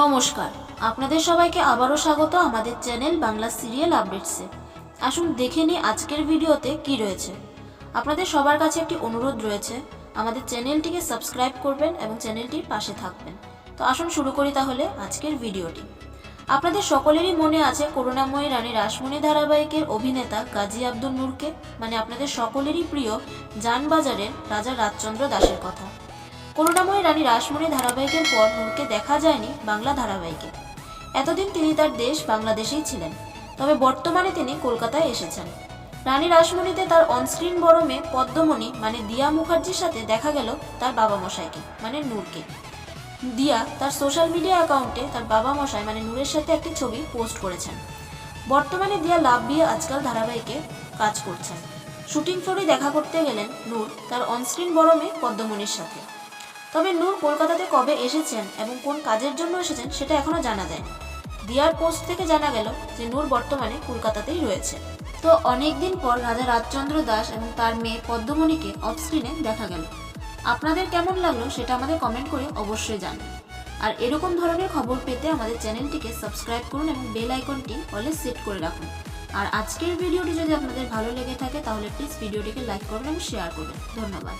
নমস্কার। আপনাদের সবাইকে আবারও স্বাগত আমাদের চ্যানেল বাংলা সিরিয়াল আপডেটসে। আসুন দেখে নিই আজকের ভিডিওতে কি রয়েছে। আপনাদের সবার কাছে একটি অনুরোধ রয়েছে, আমাদের চ্যানেলটিকে সাবস্ক্রাইব করবেন এবং চ্যানেলটির পাশে থাকবেন। তো আসুন শুরু করি তাহলে আজকের ভিডিওটি। আপনাদের সকলেরই মনে আছে করুণাময়ী রানী রাসমণি ধারাবাহিকের অভিনেতা গাজী আব্দুল নূরকে? মানে আপনাদের সকলেরই প্রিয় যানবাজারের রাজা রাজচন্দ্র দাসের কথা। করুণাময়ী রানী রাসমণি ধারাবাহিকের পর নূরকে দেখা যায়নি বাংলা ধারাবাহিকে। এতদিন তিনি তার দেশ বাংলাদেশেই ছিলেন, তবে বর্তমানে তিনি কলকাতায় এসেছেন। রানী রাসমণিতে তার অনস্ক্রিন বড় মেয়ে পদ্মমণি মানে দিয়া মুখার্জির সাথে দেখা গেল তার বাবা মশাইকে মানে নূরকে। দিয়া তার সোশ্যাল মিডিয়া অ্যাকাউন্টে তার বাবা মশাই মানে নূরের সাথে একটি ছবি পোস্ট করেছেন। বর্তমানে দিয়া লাভ বিয়ে আজকাল ধারাবাহিকে কাজ করছেন। শুটিং ফ্লোরে দেখা করতে গেলেন নূর তার অনস্ক্রিন বড় মেয়ে পদ্মমণির সাথে। তবে নূর কলকাতাতে কবে এসেছেন এবং কোন কাজের জন্য এসেছেন সেটা এখনও জানা যায়। দিয়ার পোস্ট থেকে জানা গেল যে নূর বর্তমানে কলকাতাতেই রয়েছে। তো অনেক দিন পর রাজা রাজচন্দ্র দাস এবং তার মেয়ে পদ্মমণিকে অফ স্ক্রিনে দেখা গেল। আপনাদের কেমন লাগল সেটা আমাদের কমেন্ট করে অবশ্যই জানান। আর এরকম ধরনের খবর পেতে আমাদের চ্যানেলটিকে সাবস্ক্রাইব করুন এবং বেল আইকনটি অলে সেট করে রাখুন। আর আজকের ভিডিওটি যদি আপনাদের ভালো লেগে থাকে তাহলে প্লিজ ভিডিওটিকে লাইক করবেন এবং শেয়ার করবেন। ধন্যবাদ।